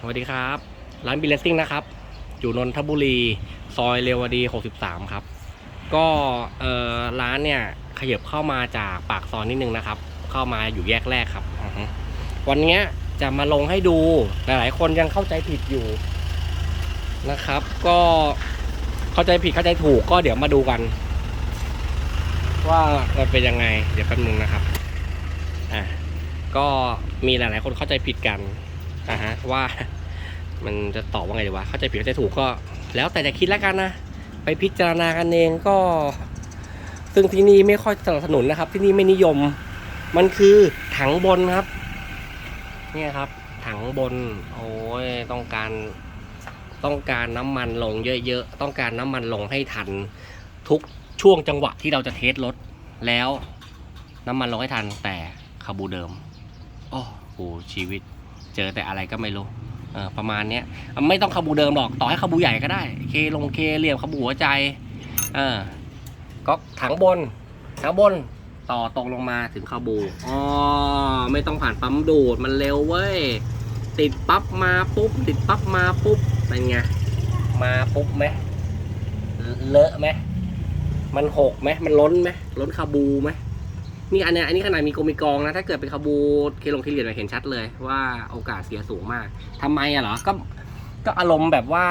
สวัสดีครับ ร้านบิลเลสซิ่งนะครับ อยู่นนทบุรี ซอยเรวดี 63 ครับ ก็เอ่อร้านเนี่ยขยับเข้ามาจากปากซอยนิดนึงนะครับ เข้ามาอยู่แยกแรกครับ วันนี้จะมาลงให้ดู หลายๆ คนยังเข้าใจผิดอยู่นะครับ ก็เข้าใจผิดเข้าใจถูกก็เดี๋ยวมาดูกัน ว่ามันเป็นยังไง เดี๋ยวแป๊บนึงนะครับอะก็มีหลาย ๆ คนเข้าใจผิดกัน อะฮะว่ามันจะตอบว่าไงดีวะเข้าใจผิดเข้าใจถูกก็ แล้วแต่จะคิดแล้วกันนะ ไปพิจารณากันเองก็ ซึ่งที่นี่ไม่ค่อยสนับสนุนนะครับ ที่นี่ไม่นิยม มันคือถังบนครับ เนี่ยครับ ถังบน โอ้ยต้องการต้องการน้ำมันลงเยอะๆ ต้องการน้ำมันลงให้ทัน ทุกช่วงจังหวะที่เราจะเทสรถแล้ว น้ำมันลงให้ทันแต่คาบูเดิม โอ้โหชีวิต เจอแต่อะไรก็ไม่รู้เออประมาณเนี้ยไม่ต้องคาบูเดิมหรอกต่อให้คาบูใหญ่ก็ได้ เคลงเคเหลี่ยมคาบูหัวใจเออก็ถังบนถังบนต่อตรงลงมาถึงคาบูอ๋อไม่ต้องผ่านปั๊มดูดมันเร็วเว้ยติดปั๊บมาปุ๊บ ติดปั๊บมาปุ๊บเป็นไงมาปุ๊บไหมเลอะไหมมันหกไหมมันล้นไหมล้นคาบูไหม นี่อันเนี้ยอันนี้ขนาดมีกงมีกองนะ ถ้าเกิดเป็นคาบูเคลงเคเหรียญเห็นชัดเลย ว่าโอกาสเสียสูงมากทำไมอะเหรอ ก็ก็อารมณ์แบบว่า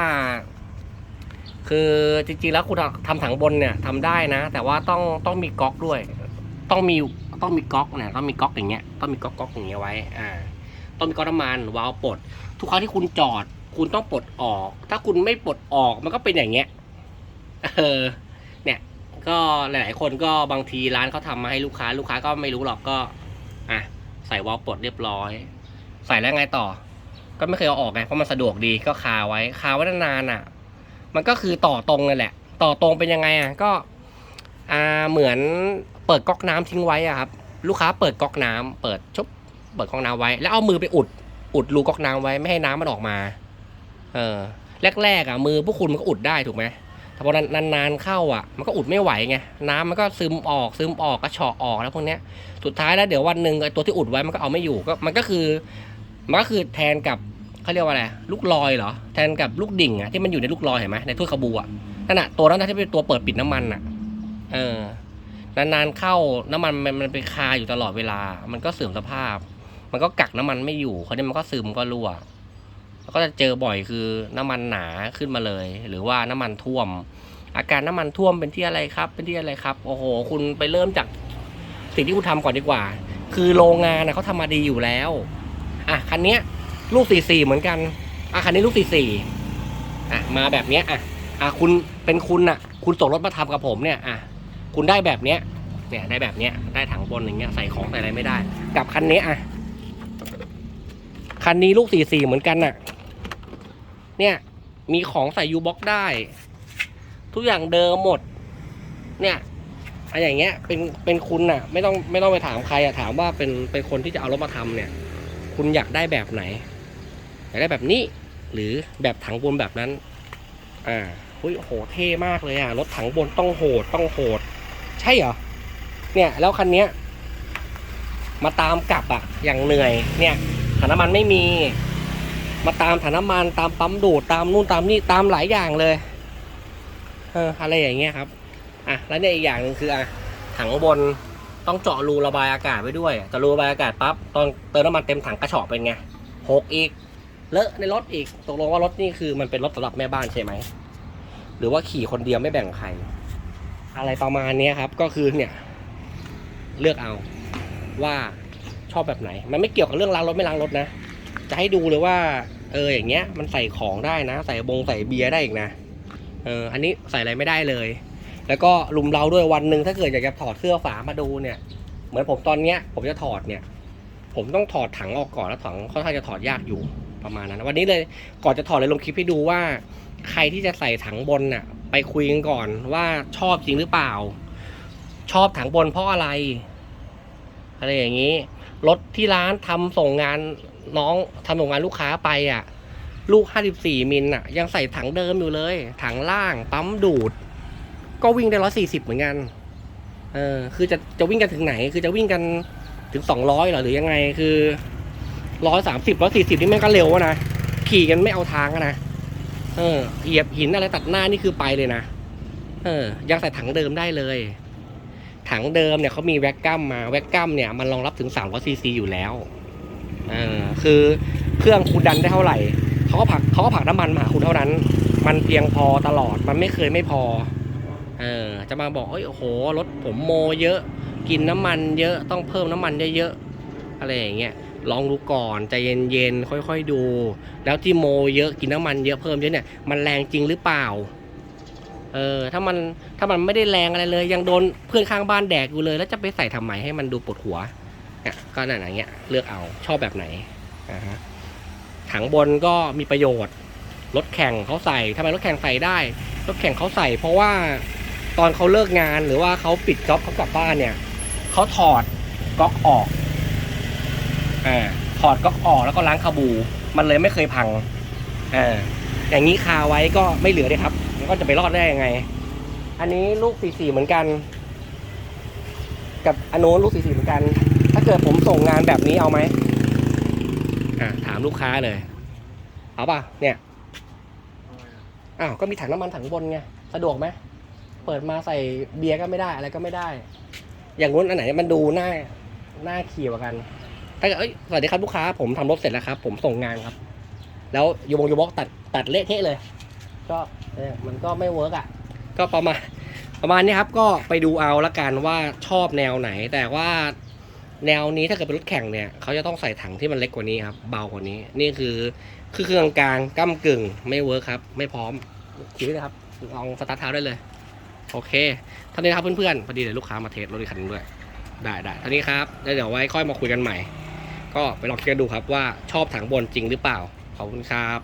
คือจริงๆแล้วคุณทำถังบนเนี่ยทำได้นะ แต่ว่าต้องต้องมีก๊อกด้วย ต้องมีต้องมีก๊อกเนี่ยต้องมีก๊อกอย่างเงี้ยต้องมีก๊อกก๊อกอย่างเงี้ยไว้ อ่า ต้องมีก๊อกน้ำมันวาล์วปลด ทุกครั้งที่คุณจอด คุณต้องปลดออก ถ้าคุณไม่ปลดออกมันก็เป็นอย่างเงี้ย เออ ก็หลาย ๆ คนก็บางทีร้านเขาทำมาให้ลูกค้า ลูกค้าก็ไม่รู้หรอกก็อะใส่วอลปลดเรียบร้อย ใส่แล้วไงต่อ ก็ไม่เคยเอาออกไงเพราะมันสะดวกดีก็คาไว้คาไว้นานๆอะ มันก็คือต่อตรงเลยแหละ ต่อตรงเป็นยังไงอะก็อ่าเหมือนเปิดก๊อกน้ำทิ้งไว้อะครับลูกค้าเปิดก๊อกน้ำเปิดชุบเปิดก๊อกน้ำไว้ แล้วเอามือไปอุด อุดรูก๊อกน้ำไว้ไม่ให้น้ำมันออกมา เออแรกๆอะมือพวกคุณมันก็อุดได้ถูกไหม แต่พอนานๆเข้าอะ มันก็อุดไม่ไหวไงน้ำมันก็ซึมออกซึมออกก็เฉาะออกแล้วพวกเนี้ยสุดท้ายแล้วเดี๋ยววันหนึ่งไอ้ตัวที่อุดไว้มันก็เอาไม่อยู่ก็มันก็คือมันก็คือแทนกับเขาเรียกว่าอะไรลูกลอยเหรอแทนกับลูกดิ่งอะที่มันอยู่ในลูกลอยเห็นไหมในถ้วยขบูอะนั่นน่ะตัวนั้นนะที่เป็นตัวเปิดปิดน้ำมันอะ เออนานๆเข้าน้ำมันมันมันไปคาอยู่ตลอดเวลา มันก็เสื่อมสภาพ มันก็กักน้ำมันไม่อยู่คราวนี้มันก็ซึมก็รั่ว แล้วก็จะเจอบ่อยคือน้ำมันหนาขึ้นมาเลย หรือว่าน้ำมันท่วม อาการน้ำมันท่วมเป็นที่อะไรครับ เป็นที่อะไรครับ โอ้โห คุณไปเริ่มจากสิ่งที่คุณทำก่อนดีกว่า คือโรงงานนะเขาทำมาดีอยู่แล้วอะคันนี้ลูกสี่สี่เหมือนกันอะคันนี้ลูกสี่สี่อะมาแบบเนี้ยอะอะคุณเป็นคุณอะ คุณส่งรถมาทำกับผมเนี่ยอะคุณได้แบบเนี้ยเนี่ยได้แบบเนี้ยได้ถังบนอย่างเงี้ยใส่ของใส่อะไรไม่ได้ กับคันนี้อะคันนี้ลูกสี่สี่เหมือนกันน่ะ เนี่ย มีของใส่ยูบ็อกได้ ทุกอย่างเดิมหมด เนี่ยอะไรอย่างเงี้ยเป็นเป็นคุณน่ะ ไม่ต้องไม่ต้องไปถามใครอะถามว่าเป็นเป็นคนที่จะเอารถมาทำเนี่ย คุณอยากได้แบบไหนอยากได้แบบนี้ หรือแบบถังบนแบบนั้น อ่าอุ้ยโหเท่มากเลยอะรถถังบนต้องโหดต้องโหด ใช่เหรอเนี่ยแล้วคันเนี้ยมาตามกลับอะอย่างเหนื่อยเนี่ยถังน้ำมันไม่มี มาตามถังน้ำมันตามปั๊มดูดตามนู่นตามนี่ตามหลายอย่างเลย เอออะไรอย่างเงี้ยครับอะแล้วเนี่ยอีกอย่างหนึงคืออะถังบนต้องเจาะรูระบายอากาศไว้ด้วยเจาะรูระบายอากาศปั๊บตอนเติมน้ำมันเต็มถังกระเฉาะเป็นไงหกอีกเลอะในรถอีกตกลงว่ารถนี่คือมันเป็นรถสำหรับแม่บ้านใช่ไหมหรือว่าขี่คนเดียวไม่แบ่งใคร อะไรประมาณเนี้ยครับ ก็คือเนี่ย เลือกเอาว่าชอบแบบไหน มันไม่เกี่ยวกับเรื่องล้างรถไม่ล้างรถนะ จะให้ดูเลยว่า เอออย่างเงี้ย มันใส่ของได้นะ ใส่บงใส่เบียร์ได้อีกนะเอออันนี้ใส่อะไรไม่ได้เลย แล้วก็ลุมเราด้วยวันหนึ่งถ้าเกิดอยากจะถอดเสื้อฝามาดูเนี่ย เหมือนผมตอนเนี้ย ผมจะถอดเนี่ย ผมต้องถอดถังออกก่อนแล้วถังค่อนข้างจะถอดยากอยู่ประมาณนั้น วันนี้เลยก่อนจะถอดเลยลงคลิปให้ดูว่า ใครที่จะใส่ถังบนน่ะ ไปคุยกันก่อนว่าชอบจริงหรือเปล่า ชอบถังบนเพราะอะไร อะไรอย่างนี้ รถที่ร้านทำส่งงานน้องทำส่งงานลูกค้าไปอะ ลูก 54 มิลอะ ยังใส่ถังเดิมอยู่เลย ถังล่างปั๊มดูด ก็วิ่งได้140เหมือนกัน เออ คือจะจะวิ่งกันถึงไหน คือจะวิ่งกันถึง200เหรอหรือยังไง คือ130 140นี่แม่งก็เร็วนะ ขี่กันไม่เอาทางนะ เออ เหยียบหินอะไรตัดหน้านี่คือไปเลยนะ เออ ยังใส่ถังเดิมได้เลย ถังเดิมเนี่ยเขามีแวกกัมมาแวกกัมเนี่ยมันรองรับถึง300ซีซีอยู่แล้วเออคือเครื่องคุณดันได้เท่าไหร่เขาก็ผลักเขาก็ผลักน้ำมันมาหาคุณเท่านั้น มันเพียงพอตลอดมันไม่เคยไม่พอเออจะมาบอกเอ้ยโอ้โหรถผมโมเยอะ กินน้ำมันเยอะต้องเพิ่มน้ำมันเยอะๆอะไรอย่างเงี้ยลองดูก่อนใจเย็นๆค่อย ๆดู แล้วที่โมเยอะกินน้ำมันเยอะเพิ่มเยอะเนี่ยมันแรงจริงหรือเปล่า เออถ้ามันถ้ามันไม่ได้แรงอะไรเลย ยังโดนเพื่อนข้างบ้านแดกอยู่เลย แล้วจะไปใส่ทำไมให้มันดูปวดหัวเนี่ยก็นั่นอย่างเงี้ยเลือกเอาชอบแบบไหนอ่าฮะถังบนก็มีประโยชน์รถแข่งเขาใส่ทำไมรถแข่งใส่ได้รถแข่งเขาใส่ เพราะว่าตอนเขาเลิกงานหรือว่าเขาปิดจ็อบเขากลับบ้านเนี่ยเขาถอดก๊อกออกอ่าถอดก๊อกออกแล้วก็ล้างคาบู มันเลยไม่เคยพังอ่าอย่างนี้คาไว้ก็ไม่เหลือเลยครับ ก็จะไปรอดได้ยังไง อันนี้ลูกสี่สี่เหมือนกัน กับอันโน้นลูกสี่สี่เหมือนกัน ถ้าเกิดผมส่งงานแบบนี้เอาไหมอ่าถามลูกค้าเลย เอาป่ะเนี่ยอ้าวก็มีถังน้ำมันถังบนไงสะดวกไหมเปิดมาใส่เบียร์ก็ไม่ได้อะไรก็ไม่ได้ อย่างนู้นอันไหนมันดูน่าน่าขี่กว่ากันถ้าเกิดเอ้ยสวัสดีครับลูกค้าผมทำรถเสร็จแล้วครับ ผมส่งงานครับ แล้วยูบงยูบอกตัดตัดเละเทะเลย ก็เออมันก็ไม่เวิร์กอะ ก็ประมาณประมาณนี้ครับ ก็ไปดูเอาละกันว่าชอบแนวไหน แต่ว่าแนวนี้ถ้าเกิดเป็นรถแข่งเนี่ยเขาจะต้องใส่ถังที่มันเล็กกว่านี้ครับ เบากว่านี้ นี่คือคือเครื่องกลางก้ากึ่งไม่เวิร์คครับ ไม่พร้อมขี่ได้เลยครับลองสตาร์ทเท้าได้เลย โอเคท่านี้ครับเพื่อนๆพอดีเลยลูกค้ามาเทสรถอีกคันด้วย ได้ได้ท่านี้ครับเดี๋ยวไว้ค่อยมาคุยกันใหม่ ก็ไปลองเช็คดูครับว่าชอบถังบนจริงหรือเปล่าขอบคุณครับ